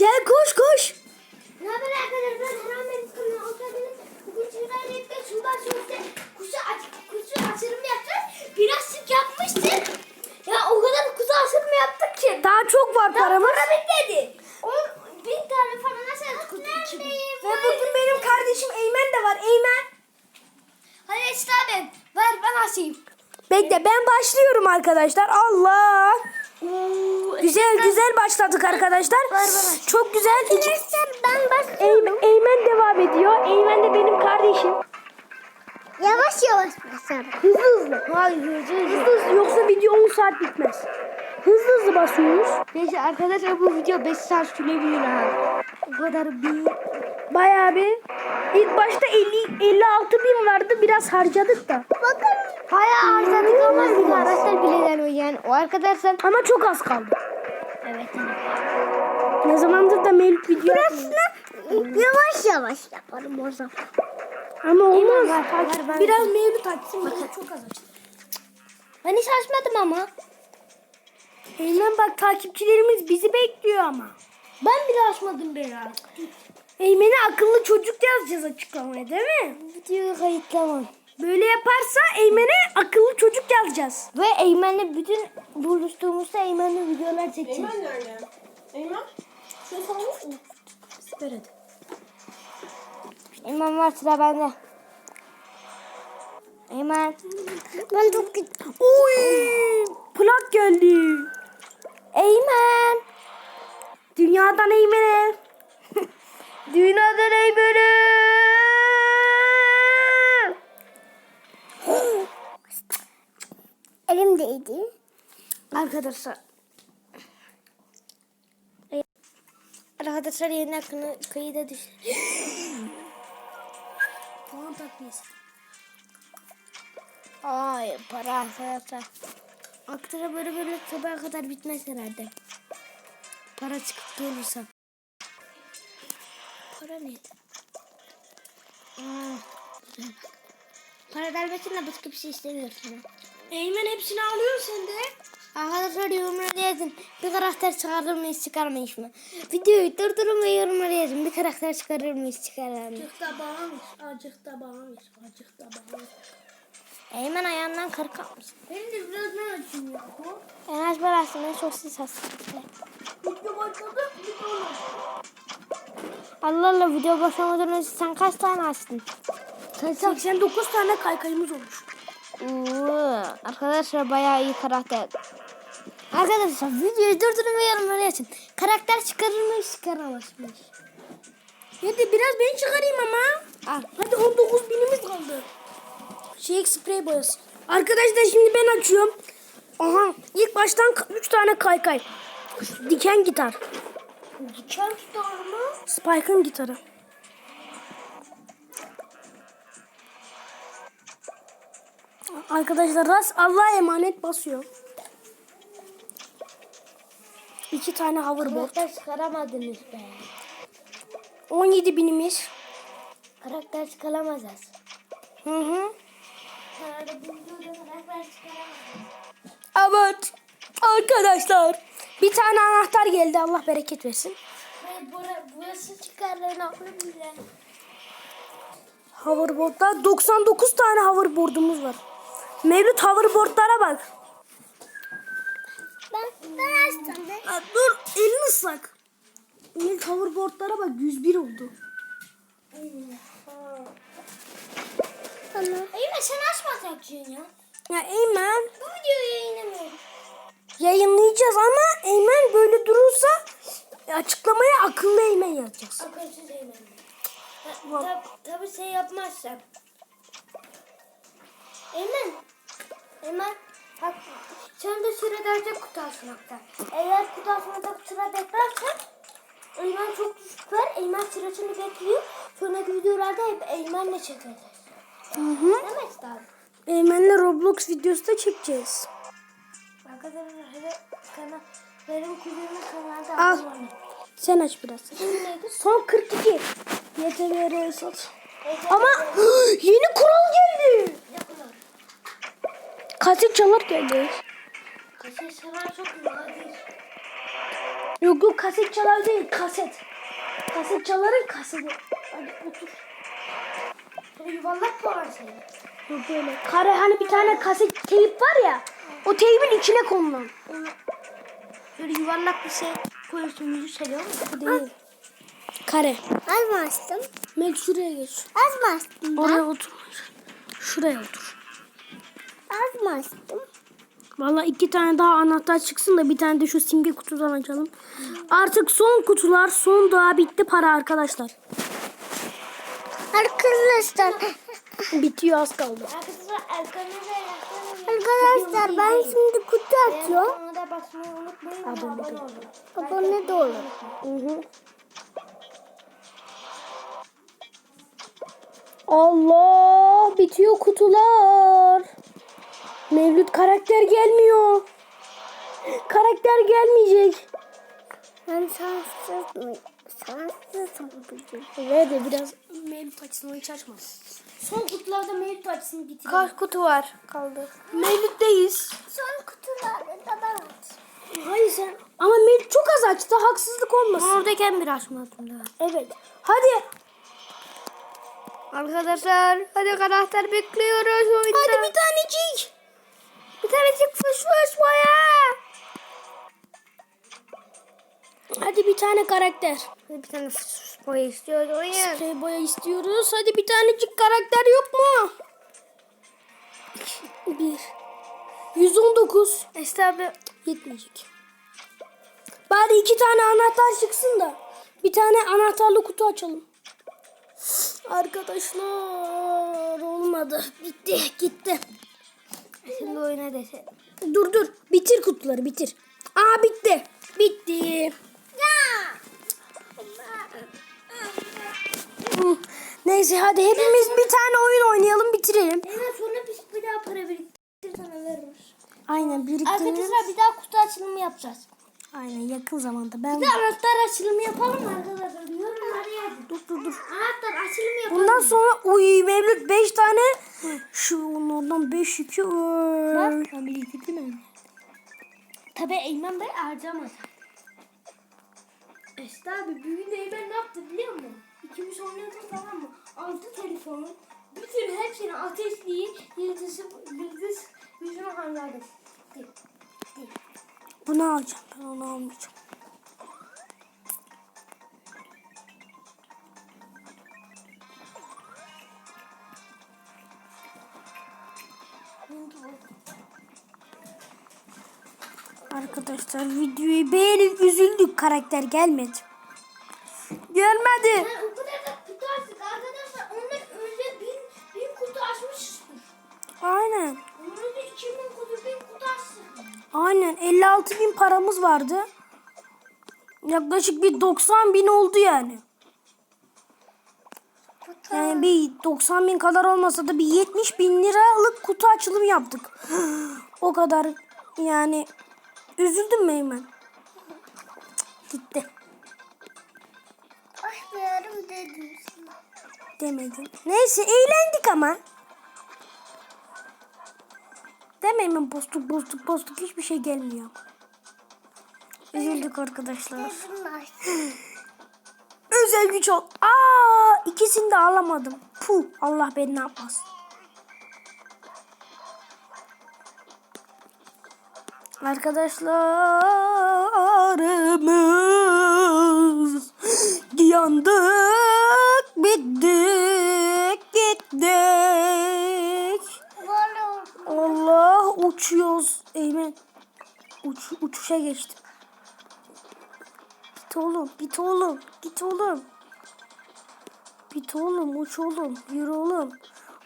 Gel koş koş. Ne haber arkadaşlar? Hemen benim kanalıma geldiniz. Bugün sizlerle birlikte şuradan şöyle kuşu, aç, kuşu açılımı yapacağız. Biraz sık yapmıştık. Ya o kadar kuzu açılımı yaptık ki. Daha çok var Daha paramız. para bitmedi. On bin tane falan açarız kutu için. Ve bugün benim kardeşim Eymen de var. Eymen. Hadi Esra abi ver ben açayım. Bekle ben başlıyorum arkadaşlar. Allah. Güzel güzel başladık arkadaşlar. Çok güzel. İki- ben Eymen, Eymen devam ediyor. Eymen de benim kardeşim. Yavaş yavaş başlar. Hızlı hızlı. Hayır hızlı hızlı. hızlı. Yoksa video 10 saat bitmez. Hızlı hızlı basıyoruz. Neyse arkadaşlar bu video 5 saat sürebilir ha. O kadar bir Bayağı bir. İlk başta 50, 56 bin vardı. Biraz harcadık da. Bakın. Bayağı harcadık ama biz arkadaşlar bile gelmiyor yani. O arkadaşlar. Ama çok az kaldı. Evet. Ne zamandır da Melih video Burasını yavaş yavaş yaparım o zaman. Ama olmaz. var, var, var. Biraz Mevlüt açsın. Çok az açtı. Ben hiç açmadım ama. Eymen bak takipçilerimiz bizi bekliyor ama. Ben bile açmadım biraz. Eymen'e akıllı çocuk yazacağız açıklamaya değil mi? Videoyu kayıtlamam. Böyle yaparsa Eymen'e akıllı çocuk yazacağız. Ve Eymen'le bütün buluştuğumuzda Eymen'le videolar çekeceğiz. Eymen nerede? Eymen? Şunu salmış mı? Süper hadi. Eymen var sıra bende. Eymen. Ben çok Oy! Plak geldi. Eymen. Dünyadan Eymen'e. Dünyadan Eymen'e. Elimdeydi. Arkadaşlar. Arkadaşlar yeni akını kıyıda düştü. Puan takviyesi. Ay para arkadaşlar. Aktıra böyle böyle sabaha kadar bitmez herhalde. Para çıkıp olursa. Para ne? Para vermesin de başka bir şey istemiyorum. Eymen hepsini alıyor sen de. Arkadaşlar yorumlara yazın. Bir karakter çıkarır mıyız çıkarmayız mı? Videoyu durdurun ve yorumlara yazın. Bir karakter çıkarır mıyız çıkarır mıyız? Azıcık da bağlamış. Azıcık da bağlamış. Azıcık da bağlamış. Eymen ayağından kır kalmış. Benim de biraz ben açayım ya. En az ben aslında çok ses aslında. Video başladı. Video. Allah Allah video başlamadan önce sen kaç tane açtın? 89 tane kaykayımız olmuş. Oo, arkadaşlar bayağı iyi karakter. Arkadaşlar videoyu durdurun ve yorumlara yazın. Karakter çıkarır mı çıkaramaz mı? Hadi biraz ben çıkarayım ama. Al. Hadi 19 binimiz kaldı. Şey sprey boyası. Arkadaşlar şimdi ben açıyorum. Aha ilk baştan 3 tane kaykay. Diken gitar. Diken tutar mı? Spike'ın gitarı. Arkadaşlar rast Allah'a emanet basıyor. İki tane hoverboard. Karakter çıkaramadınız be. 17 binimiz. Karakter çıkaramazız. Hı hı. Evet. Arkadaşlar. Bir tane anahtar geldi. Allah bereket versin. Ve bura, burası çıkarlar ne yapalım bile. Hoverboard'da 99 tane hoverboard'umuz var. Mevlüt hoverboard'lara bak. Ben, ben açtım. Ya dur elin ıslak. Mevlüt hoverboard'lara bak 101 oldu. Eymen sen açmasacaksın ya. Ya Eymen Bu videoyu yayınlamıyorum. yayınlayacağız ama Eymen böyle durursa açıklamaya akıllı Eymen yazacağız. Akılsız Eymen. Tabi tabi şey yapmazsan. Eymen. Eymen. Bak sen de süre derece kutu açmakta. Eğer kutu açmakta sıra beklersen Eymen çok süper. Eymen sırasını bekliyor. Sonraki videolarda hep Eymen'le çekeceğiz. Hı hı. Demek lazım. Eymen'le Roblox videosu da çekeceğiz. Arkadaşlar hele kanal benim kuzenim kanalda Al. abone. Sen aç biraz. Son 42. YTVR sat. Ama yeni kural geldi. Kaset çalar geldi. Kaçı sever çok nadir. Yok yok kaset çalar değil kaset. Kaset çaların kaseti. Hadi otur. Böyle yuvarlak mı var senin? Yok böyle. Kare hani bir tane kaset teyip var ya. O teybin içine konulan. Böyle yuvarlak bir şey koyuyorsun müzik çalıyor mu? Değil. Kare. Az mı açtım? Mel şuraya geç. Az mı açtım? Oraya otur. Şuraya otur. Az mı açtım? Valla iki tane daha anahtar çıksın da bir tane de şu simge kutudan açalım. Artık son kutular, son daha bitti para arkadaşlar. Arkadaşlar, Bitiyor az kaldı. arkadaşlar Arkadaşlar ben şimdi kutu açıyorum. Ona da basmayı unutmayın. Abone olun. Abone de olun. Hı hı. Allah bitiyor kutular. Mevlüt karakter gelmiyor. Karakter gelmeyecek. Ben şanssız mıyım? Şanssız de biraz Mevlüt açısını hiç açma. Son kutularda Mevlüt açısını bitirelim. Kaç kutu var kaldı? Mevlüt'teyiz. Son kutularda da ben aç. Hayır sen. Ama Mevlüt çok az açtı. Haksızlık olmasın. Oradayken bir açmadım daha. Evet. Hadi. Arkadaşlar hadi karakter bekliyoruz. Hadi bir tanecik. Tanecik fış fış boya. Hadi bir tane karakter. Hadi bir tane fış fış boya istiyoruz oyun. Sprey boya istiyoruz. Hadi bir tanecik karakter yok mu? İki, Bir. 119. İşte abi Yetmeyecek. Bari iki tane anahtar çıksın da. Bir tane anahtarlı kutu açalım. Arkadaşlar olmadı. Bitti gitti. Şimdi oyuna dese. Dur dur. Bitir kutuları bitir. Aa bitti. Bitti. Hı. Neyse hadi hepimiz bir tane oyun oynayalım bitirelim. Hemen sonra biz bir daha para biriktir sana veririz. Aynen biriktiririz. Arkadaşlar bir daha kutu açılımı yapacağız. Aynen yakın zamanda. Ben Bir de anahtar açılımı yapalım mı arkadaşlar? Yorumlara yazın. dur dur dur. Anahtar açılımı yapalım. Bundan sonra uy Mevlüt 5 tane şu onlardan 5 2 Bak. Ben biriktirdim mi? Tabii Eymen Bey harcamaz. İşte abi büyüğünde Eymen ne yaptı biliyor musun? İkimiz oynuyorduk tamam mı? Aldı telefonu. Bütün hepsini ateşleyip yıldızı, yıldız yüzüne harcadı. Bunu alacağım ben onu almayacağım. Arkadaşlar videoyu beğenip üzüldük karakter gelmedi. Gelmedi. Ben o kadar da kutu açtık arkadaşlar. Ondan önce bin, bin kutu açmışız. Aynen. Ondan önce iki bin kutu, bin kutu açtık. Aynen 56 bin paramız vardı. Yaklaşık bir 90 bin oldu yani. Yani bir 90 bin kadar olmasa da bir 70 bin liralık kutu açılımı yaptık. o kadar yani üzüldüm mü hemen? Gitti. Açmıyorum dedim sana. Demedin. Neyse eğlendik ama. Deme hemen postuk postuk postuk hiçbir şey gelmiyor. Üzüldük arkadaşlar. Özel güç ol. Aa, ikisini de alamadım. Puh, Allah beni ne yapmaz. Arkadaşlarımız yandık, bittik, gittik. Allah uçuyoruz. Eymen. Uç, uçuşa geçtim. Git oğlum, git oğlum, git oğlum. Git oğlum, uç oğlum, yürü oğlum.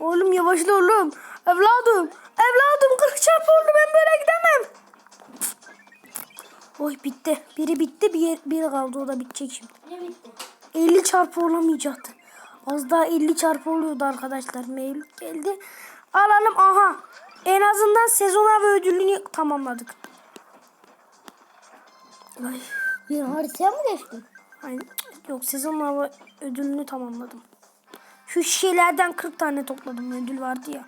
Oğlum yavaşla oğlum. Evladım, evladım kırk çarpı oldu ben böyle gidemem. Oy bitti. Biri bitti, bir, biri kaldı o da bitecek şimdi. Ne bitti? 50 çarpı olamayacaktı. Az daha 50 çarpı oluyordu arkadaşlar. Mail geldi. Alalım aha. En azından sezon hava ödülünü tamamladık. Ay. Bir haritaya mı geçtin? Ay, yok sezon hava ödülünü tamamladım. Şu şişelerden 40 tane topladım ödül vardı ya.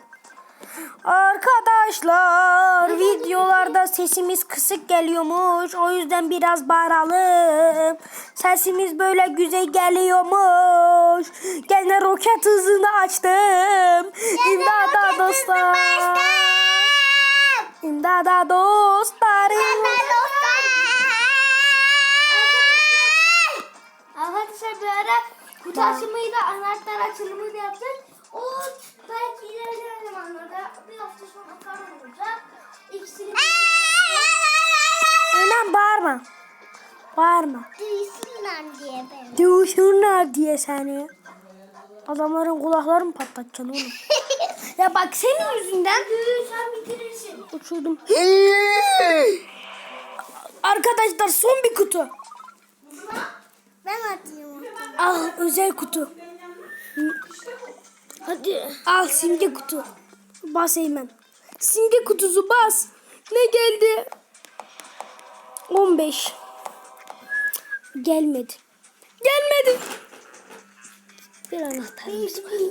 Arkadaşlar videolarda sesimiz kısık geliyormuş. O yüzden biraz bağıralım. Sesimiz böyle güzel geliyormuş. Gene roket hızını açtım. İmdada dostlar. İmdada dostlarım. Arkadaşlar bir ara kutu açılımıyla anahtar açılımı yaptık. O belki ilerleyen zamanlarda bir hafta sonra falan olacak. İkisini Hemen bağırma. Bağırma. Duysunlar diye ben. Duysunlar diye seni. Adamların kulaklarını patlatacaksın oğlum. ya bak senin yüzünden Sen bitirirsin. uçurdum. Arkadaşlar son bir kutu. Ben atayım. Al özel kutu. Hadi. Al simge kutu. Bas Eymen. Simge kutusu bas. Ne geldi? 15. Gelmedi. Gelmedi. Bir anahtar.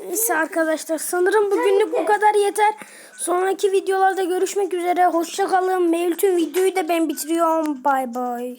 Neyse arkadaşlar sanırım bugünlük bu kadar yeter. Sonraki videolarda görüşmek üzere. Hoşçakalın. Mevlüt'ün videoyu da ben bitiriyorum. Bay bay.